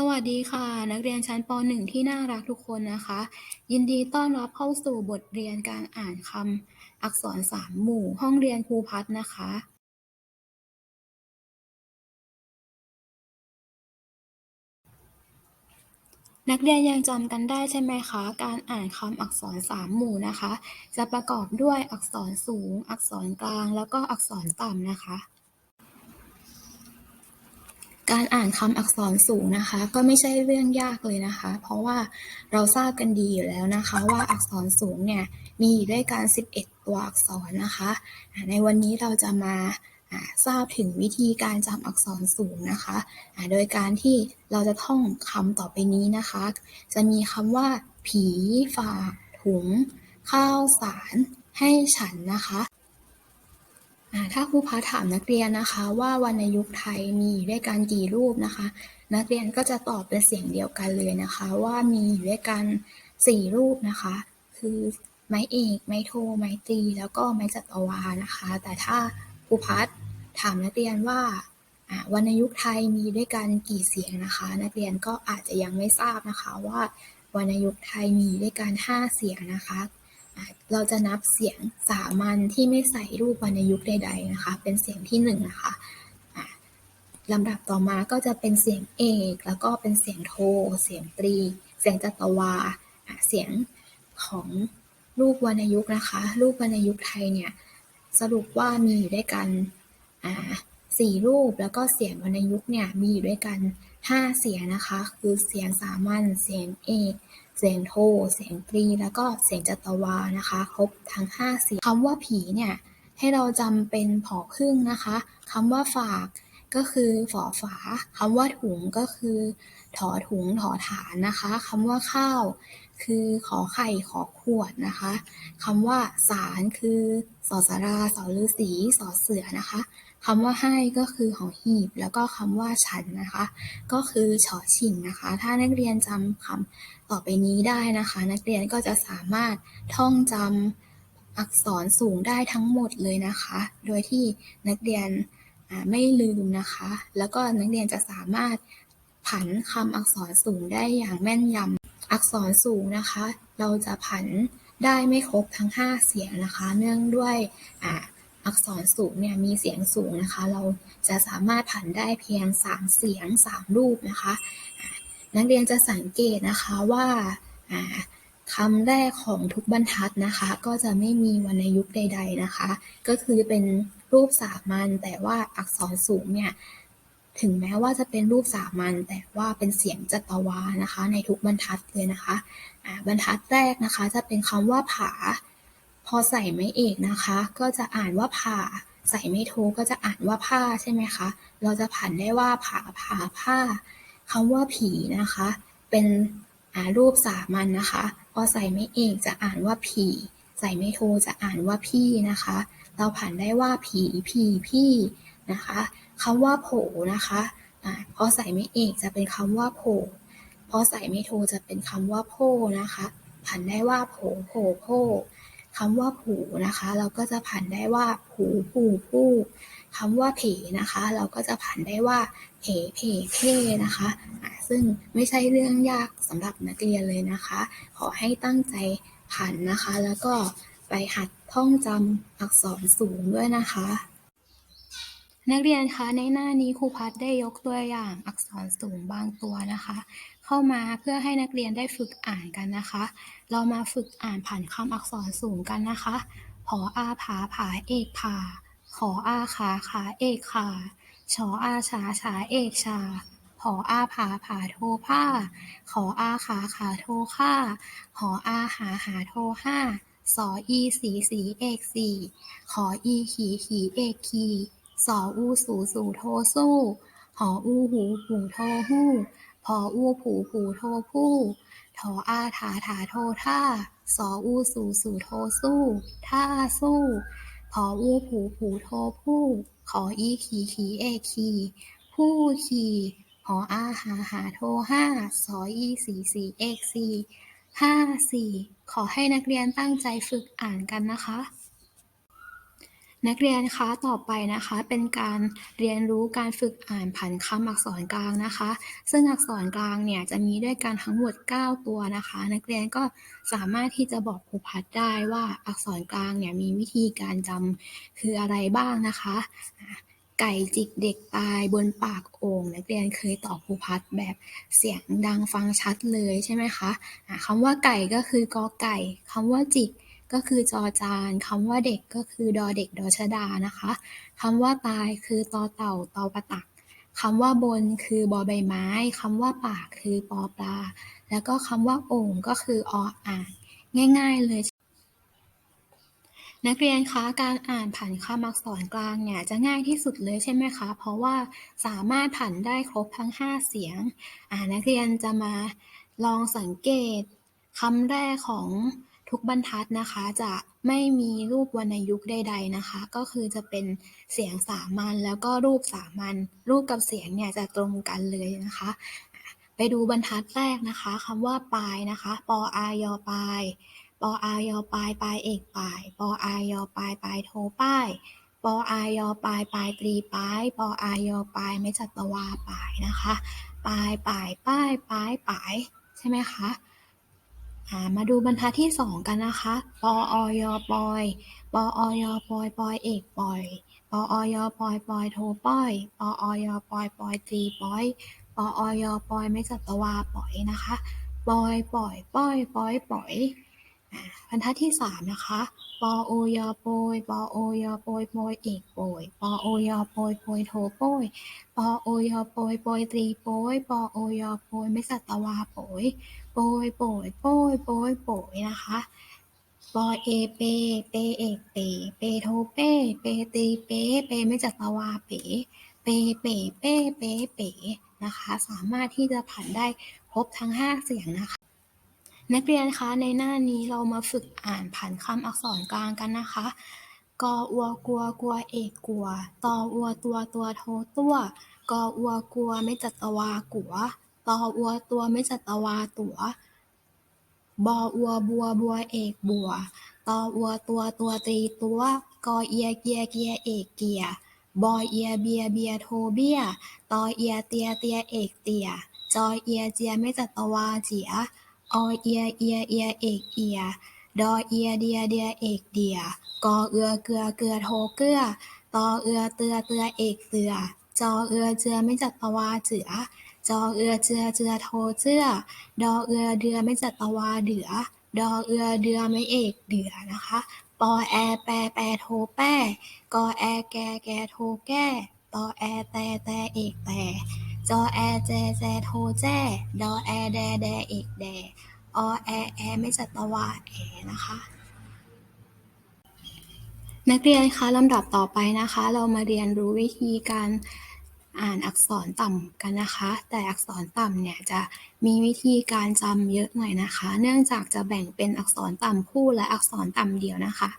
สวัสดีค่ะ นักเรียนชั้นป .1 ที่น่ารักทุกคนนะคะ ยินดีต้อนรับเข้าสู่บทเรียนการอ่านคำอักษรสามหมู่ห้องเรียนครูพัฒน์นะคะ นักเรียนยังจำกันได้ใช่ไหมคะ การอ่านคำอักษรสามหมู่นะคะ จะประกอบด้วยอักษรสูง อักษรกลาง แล้วก็อักษรต่ำนะคะ การอ่านคำอักษรสูงนะคะ ก็ไม่ใช่เรื่องยากเลยนะคะ เพราะว่าเราทราบกันดีอยู่แล้วนะคะ ว่าอักษรสูงเนี่ยมีด้วยกัน 11 ตัวอักษรนะคะ ในวันนี้เราจะมาทราบถึงวิธีการจำอักษรสูงนะคะ โดยการที่เราจะท่องคำต่อไปนี้นะคะ จะมีคำว่า ผีฝากถุง ข้าวสาร ให้ฉันนะคะ ถ้าครูพัฒน์ถามนักเรียนนะคะ ว่าวรรณยุกต์ไทยมีอยู่ด้วยกันกี่รูปนะคะ นักเรียนก็จะตอบเป็นเสียงเดียวกันเลยนะคะ ว่ามีอยู่ด้วยกันสี่รูปนะคะ คือไม้เอกไม้โท ไม้ตรีแล้วก็ไม้จัตวานะคะ แต่ถ้าครูพัฒถามนักเรียนว่าวรรณยุกต์ไทยมีด้วยกันกี่เสียงนะคะ นักเรียนก็อาจจะยังไม่ทราบนะคะว่าวรรณยุกต์ไทยมีด้วยกันห้าเสียงนะคะ เราจะนับเสียงสามัญที่ไม่ใส่รูปวรรณยุกต์ใดๆนะคะ เป็นเสียงที่หนึ่งนะคะลำดับต่อมาก็จะเป็นเสียงเอก แล้วก็เป็นเสียงโท เสียงตรี เสียงจัตวา เสียงของรูปวรรณยุกต์นะคะ รูปวรรณยุกต์ไทยเนี่ยสรุปว่ามีอยู่ด้วยกันสี่รูปแล้วก็เสียงวรรณยุกต์เนี่ยมีอยู่ด้วยกันห้าเสียงนะคะ คือเสียงสามัญ เสียงเอก เสียงโท เสียงกรี แล้วก็เสียงจัตวานะคะ ครบทั้ง 5 เสียงคำว่าผีเนี่ยให้เราจำเป็นผอพึ่งนะคะคำว่าฝาก ก็คือฝอฝาคำว่าถุงก็คือถอถุงถอฐานนะคะคำว่าข้าว คือขอไข่ขอขวดนะคะคำว่าสารคือสอสาราสอฤาษีสอเสือนะคะคำว่าให้ก็คือหอหีบ แล้วก็คำว่าฉันนะคะ ก็คือฉอชิงนะคะ ถ้านักเรียนจำคำต่อไปนี้ได้นะคะ นักเรียนก็จะสามารถท่องจำอักษรสูงได้ทั้งหมดเลยนะคะ โดยที่นักเรียน ไม่ลืมนะคะ แล้วก็นักเรียนจะสามารถผันคำอักษรสูงได้อย่างแม่นยำอักษรสูงนะคะ เราจะผันได้ไม่ครบทั้ง 5 เสียงนะคะ เนื่องด้วยอ,อักษรสูงเนี่ยมีเสียงสูงนะคะ เราจะสามารถผันได้เพียง 3 เสียง 3 รูปนะคะ นักเรียนจะสังเกตนะคะว่าอ่าคำแรกของทุกบรรทัดนะคะ ก็จะไม่มีวรรณยุกต์ใด ๆนะคะ ก็คือเป็น รูปสามัญแต่ว่าอักษรสูงเนี่ยถึงแม้ว่าจะเป็นรูปสามัญแต่ว่าเป็นเสียงจัตวานะคะ ในทุกบรรทัดเลยนะคะอ่าบรรทัดแรกนะคะ จะเป็นคำว่าผา พอใส่ไม้เอกนะคะ ก็จะอ่านว่าผาใส่ไม่โทก็จะอ่านว่าผ้าใช่ไหมคะ เราจะผันได้ว่าผาผาผ้าคำว่าผีนะคะ เป็นรูปสามัญนะคะ พอใส่ไม่เอกจะอ่านว่าผี ใส่ไม่โทจะอ่านว่าพี่นะคะ เราผันได้ว่าผีผีพี่นะคะคำว่าโผนะคะอ่าพอใส่ไม่เอกจะเป็นคำว่าโผพอใส่ไม่โทจะเป็นคำว่าโพนะคะผันได้ว่าโผโผโพคำว่าผูนะคะ เราก็จะผันได้ว่าผูผูผู้คำว่าเพนะคะ เราก็จะผันได้ว่าเพเพเพนะคะซึ่งไม่ใช่เรื่องยากสำหรับนักเรียนเลยนะคะ ขอให้ตั้งใจผันนะคะ แล้วก็ ไปหัดท่องจำอักษรสูงด้วยนะคะ นักเรียนคะในหน้านี้ครูพัฒได้ยกตัวอย่างอักษรสูงบางตัวนะคะ เข้ามาเพื่อให้นักเรียนได้ฝึกอ่านกันนะคะ เรามาฝึกอ่านผ่านคำอักษรสูงกันนะคะผออาผาผาเอกผาขออาขาขาเอกขาชออาชาชาเอกชาผออาผาผาโทผ้า ขออาขาขาโทค่าหออาหาหาโทห้า สออีสีสีเอกสี่ขออีขีขีเอกขีสออูสูสูโทสู้ หออูหูหูโทหู้พออูผูผูโทผู้ทออาถาถาโทท่าสออูสูสูโทสู้ท่าสู้พออูผูผูโทผู้ ขออีขีขีเอกขีผู้ขี่หออาหาหาโทห้าสออีสีสีเอกสี่ห้าสี่ ขอให้นักเรียนตั้งใจฝึกอ่านกันนะคะ นักเรียนคะต่อไปนะคะ เป็นการเรียนรู้การฝึกอ่านผันคำอักษรกลางนะคะ ซึ่งอักษรกลางเนี่ยจะมีด้วยกันทั้งหมด 9 ตัวนะคะ นักเรียนก็สามารถที่จะบอกครูพัดได้ว่าอักษรกลางเนี่ยมีวิธีการจำคืออะไรบ้างนะคะ ไก่จิกเด็กตายบนปากโอ่ง นักเรียนเคยตอบครูพัดแบบเสียงดังฟังชัดเลยใช่ไหมคะะคำว่าไก่ก็คือกอไก่ คำว่าจิกก็คือจอจานคำว่าเด็กก็คือดอเด็กดอชดานะคะคำว่าตายคือตอเต่าตอประตักคำว่าบนคือบอใบไม้คำว่าปากคือปอปลา แล้วก็คำว่าโอ่งก็คือออ่างง่าย ๆ เลย นักเรียนคะการอ่านผันคำอักษรกลางเนี่ยจะง่ายที่สุดเลยใช่ไหมคะ เพราะว่าสามารถผันได้ครบทั้ง 5 เสียงอ่านักเรียนจะมาลองสังเกตคำแรกของทุกบรรทัดนะคะ จะไม่มีรูปวรรณยุกต์ใด ๆนะคะ ก็คือจะเป็นเสียงสามัญแล้วก็รูปสามัญรูปกับเสียงเนี่ยจะตรงกันเลยนะคะอะไปดูบรรทัดแรกนะคะคำว่าปลายนะคะ ปออายอปลาย ปออายอปลายปลายเอกปลายปออายอปลายปลายโทป้ายปออายอปลายปลายตรีป้ายปออายอปลายไม่จัตวาปลายนะคะปลายปลายป้ายปลายปลายใช่ไหมคะมาดูบรรทัดที่สองกันนะคะ ปออยปอย ปออยปอย ปอยเอกปอย ปออยปอย ปอยโทป้อย ปออยปอย ปอยตรีปอย ปออยปอยไม่จัตวาปอยนะคะ ปอยปอยปอยปอยปอยอ่า บรรทัดที่สามนะคะปอโอยอโปยปอโอยอโปยโปยเอกโปยปอโอยอโปยโปยโทโปยปอโอยอโปยโปยตรีโปยปอโอยอโปยไม่สัตวาโปยโปยโปยโปยโปยโปยนะคะปอเอเป เปเอกเป เปโทเป เปตีเป เปไม่จัตวาเป เปเปเปเปเปนะคะ สามารถที่จะผันได้ครบทั้งห้าเสียงนะคะ นักเรียนคะในหน้านี้เรามาฝึกอ่านผันคำอักษรกลางกันนะคะกออัวกัวกัวเอกกัวตออัวตัวตัวโทตัวกออัวกัวไม่จัตวากัวตออัวตัวไม่จัตวาตัวบออัวบัวบัวเอกบัวตออัวตัวตัวตรีตัวกอเอียเกียเกียเอกเกียบอเอียเบียเบียโทเบียตอเอียเตียเตียเอกเตียจอเอียเจียไม่จัตวาเจีย อเอีย เอีย เอีย เอกเอีย ดอเอีย เดีย เดีย เอกเดีย กอเอือ เกลือ เกลือ โท เกือตอเอือ เตือ เตือ เอกเตือ จอเอือ เจือ ไม่จัตวาเจือ จอเอือ เจือ เจือ โท เจือดอเอือ เดือ ไม่จัตวาเดือ ดอเอือ เดือ ไม่เอกเดือ นะคะ ปอแอ แปแปโท แป้ กอแอ แก แก โท แก้ ตอแอ แต แต เอก แต่ จอแอแจแจโทแจ้ดอแอแดแดเอกแดอแอแอไม่จัตวาแอนะคะ นักเรียนคะลำดับต่อไปนะคะ เรามาเรียนรู้วิธีการอ่านอักษรต่ำกันนะคะ แต่อักษรต่ำเนี่ยจะมีวิธีการจำเยอะหน่อยนะคะ เนื่องจากจะแบ่งเป็นอักษรต่ำคู่และอักษรต่ำเดี่ยวนะคะ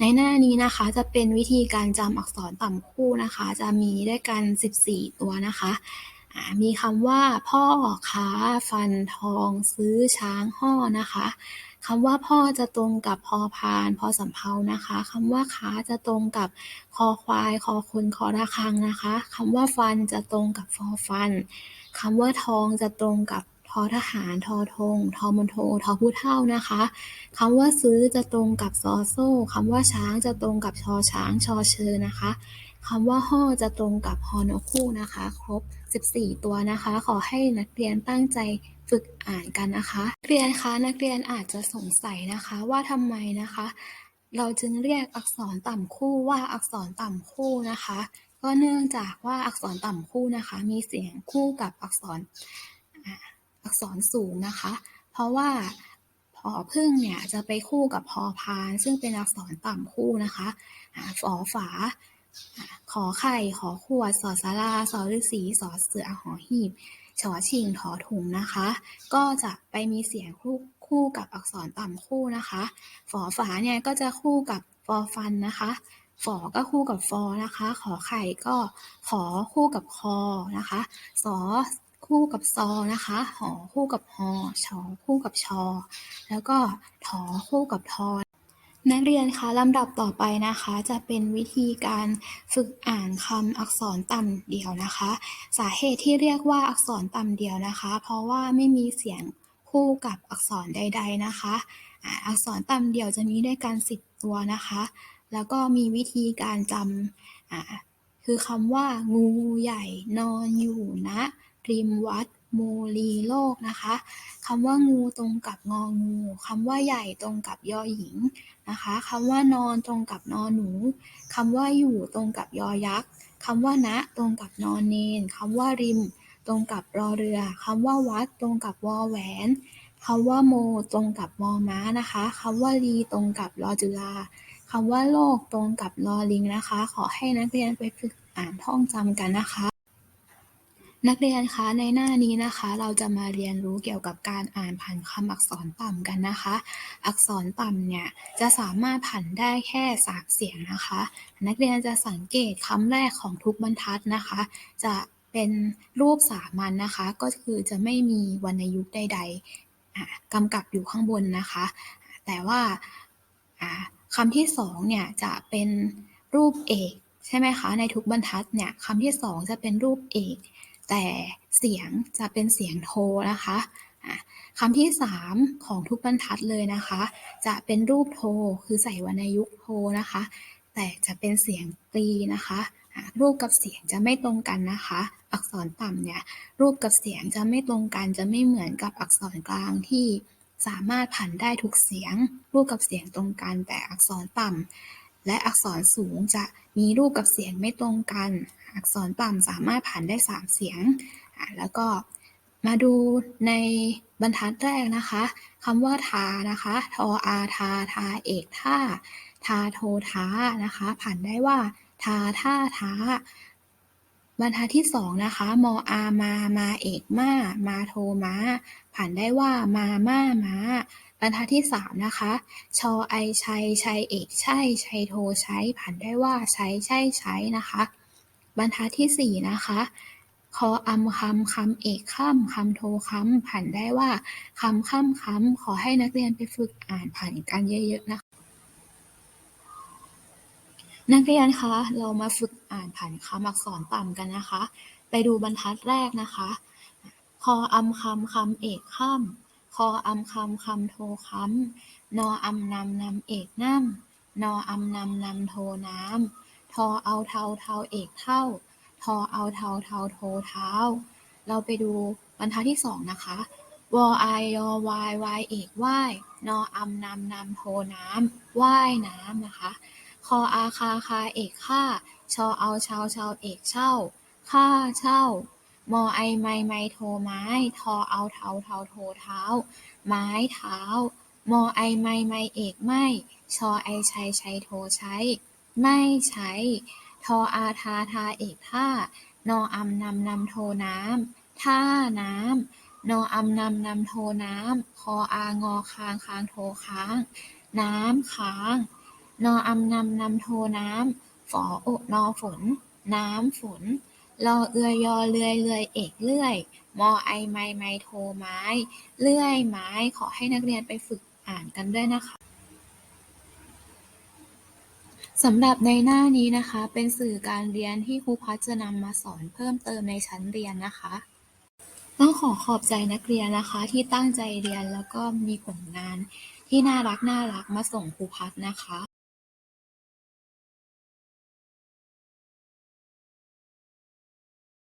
ในหน้านี้นะคะจะเป็นวิธีการจำอักษรต่ำคู่นะคะ จะมีด้วยกัน 14 ตัวนะคะ มีคำว่าพ่อค้าฟันทองซื้อช้างห่อนะคะคำว่าพ่อจะตรงกับพอพานพอสำเภานะคะคำว่าค้าจะตรงกับคอควายคอคนคอระฆังนะคะคำว่าฟันจะตรงกับฟอฟันคำว่าทองจะตรงกับทอทหารทอธงทอมณโททอผู้เท่านะคะคำว่าซื้อจะตรงกับซอโซ่คำว่าช้างจะตรงกับชอช้างชอเชอนะคะ คำว่าห่อจะตรงกับฮอนอคู่นะคะ ครบ 14 ตัวนะคะ ขอให้นักเรียนตั้งใจฝึกอ่านกันนะคะนักเรียนคะนักเรียนอาจจะสงสัยนะคะว่าทำไมนะคะ เราจึงเรียกอักษรต่ำคู่ว่าอักษรต่ำคู่นะคะ ก็เนื่องจากว่าอักษรต่ำคู่นะคะ มีเสียงคู่กับอักษรอักษรสูงนะคะ เพราะว่าพอพึ่งเนี่ยจะไปคู่กับพอพาน ซึ่งเป็นอักษรต่ำคู่นะคะอ่าฝอฝา ขอไข่ ขอขวด สอสารา สอฤาษี สอเสือ หอหีบ ชอชิง ถอถุงนะคะ ก็จะไปมีเสียงคู่คู่กับอักษรต่ำคู่นะคะ ฝอฝาเนี่ยก็จะคู่กับฟอฟันนะคะ ฝอก็คู่กับฟอนะคะ ขอไข่ก็ขอคู่กับคอนะคะ สอคู่กับซอนะคะ หอคู่กับฮอชอคู่กับชอ แล้วก็ถอคู่กับทอ นักเรียนคะลำดับต่อไปนะคะ จะเป็นวิธีการฝึกอ่านคำอักษรต่ำเดี่ยวนะคะ สาเหตุที่เรียกว่าอักษรต่ำเดี่ยวนะคะ เพราะว่าไม่มีเสียงคู่กับอักษรใด ๆนะคะอักษรต่ำเดี่ยวจะมีด้วยกัน10ตัวนะคะ แล้วก็มีวิธีการจำคือคำว่า งูใหญ่นอนอยู่ณริมวัด มูลีโลกนะคะคำว่างูตรงกับงองูคำว่าใหญ่ตรงกับยอหญิงนะคะคำว่านอนตรงกับนอนหนูคำว่าอยู่ตรงกับยอยักษ์คำว่าณตรงกับนอนเนนคำว่าริม ตรงกับรอเรือคำว่าวัดตรงกับวอแหวนคำว่าโมตรงกับมอม้านะคะคำว่าลีตรงกับรอจุฬาคำว่าโลกตรงกับลอลิงนะคะ ขอให้นักเรียนไปฝึกอ่านท่องจำกันนะคะ นักเรียนคะในหน้านี้นะคะ เราจะมาเรียนรู้เกี่ยวกับการอ่านผันคำอักษรต่ำกันนะคะ อักษรต่ำเนี่ยจะสามารถผันได้แค่สามเสียงนะคะ นักเรียนจะสังเกตคำแรกของทุกบรรทัดนะคะ จะเป็นรูปสามัญนะคะ ก็คือจะไม่มีวรรณยุกต์ใดๆกำกับอยู่ข้างบนนะคะ แต่ว่าคำที่สองเนี่ยจะเป็นรูปเอกใช่ไหมคะในทุกบรรทัดเนี่ยคำที่สองจะเป็นรูปเอก แต่เสียงจะเป็นเสียงโทนะคะคำที่สามของทุกบรรทัดเลยนะคะ จะเป็นรูปโทคือใส่วรรณยุกโทนะคะ แต่จะเป็นเสียงตรีนะคะอะรูปกับเสียงจะไม่ตรงกันนะคะ อักษรต่ำเนี่ยรูปกับเสียงจะไม่ตรงกันจะไม่เหมือนกับอักษรกลางที่สามารถผันได้ทุกเสียง รูปกับเสียงตรงกันแต่อักษรต่ำ และอักษรสูงจะมีรูปกับเสียงไม่ตรงกัน อักษรต่ำสามารถผันได้ 3 เสียง แล้วก็มาดูในบรรทัดแรกนะคะคำว่าทานะคะทออาทาทาเอกท่าทาโทท้านะคะผันได้ว่าทาท่าท้า บรรทัดที่สองนะคะมออามามาเอกมามาโทมาผันได้ว่ามาม่ามา บรรทัดที่สามนะคะ ชอไอชัยชัยเอกใช่ชัยโทใช้ผันได้ว่าใช้ใช่ใช้นะคะ บรรทัดที่สี่นะคะคออำคำคำเอกค่ำคำโทคำผันได้ว่าคำค่ำคำขอให้นักเรียนไปฝึกอ่านผันกันเยอะๆนะคะนักเรียนคะเรามาฝึกอ่านผันคำอักษรต่ำกันนะคะ ไปดูบรรทัดแรกนะคะ คออำคำคำเอกค่ำค ออำคำคำโทคำนออำนำนำเอกน้ำนออำนำนำโทน้ำทอเอาเทาเทาเอกเท่า ทอเอาเทาเทาโทเท้า เราไปดูบรรทัดที่สองนะคะวอไอยอวายวายเอกว่ายนออำนำนำโทน้ำว่ายน้ำนะคะคออาคาคาเอกค่าชอเอาชาวชาวเอกเช่าค่าเช่า มอไอไมไมโทไม้ ทอเอาเทาเทาโทเท้า ไม้เท้า มอไอไมไมเอกไม่ ชอไอชัยชัยโทใช้ ไม่ใช้ ทออาทาทาเอกท่า นออำนำนำโทน้ำท่าน้ำ นออำนำนำโทน้ำ คออางอคางคางโทค้าง น้ำค้าง นออำนำนำโทน้ำ ฝอโอนอฝน น้ำฝน รอเอือยยอเลื่อยเลื่อย เอก เลื่อย มอ ไอ ไม ไมโท ไม้ เลื่อยไม้ ขอให้นักเรียนไปฝึกอ่านกันด้วยนะคะสำหรับในหน้านี้นะคะ เป็นสื่อการเรียนที่ครูพัฒจะนำมาสอนเพิ่มเติมในชั้นเรียนนะคะ ต้องขอขอบใจนักเรียนนะคะ ที่ตั้งใจเรียนแล้วก็มีผลงานที่น่ารักน่ารักมาส่งครูพัฒนะคะ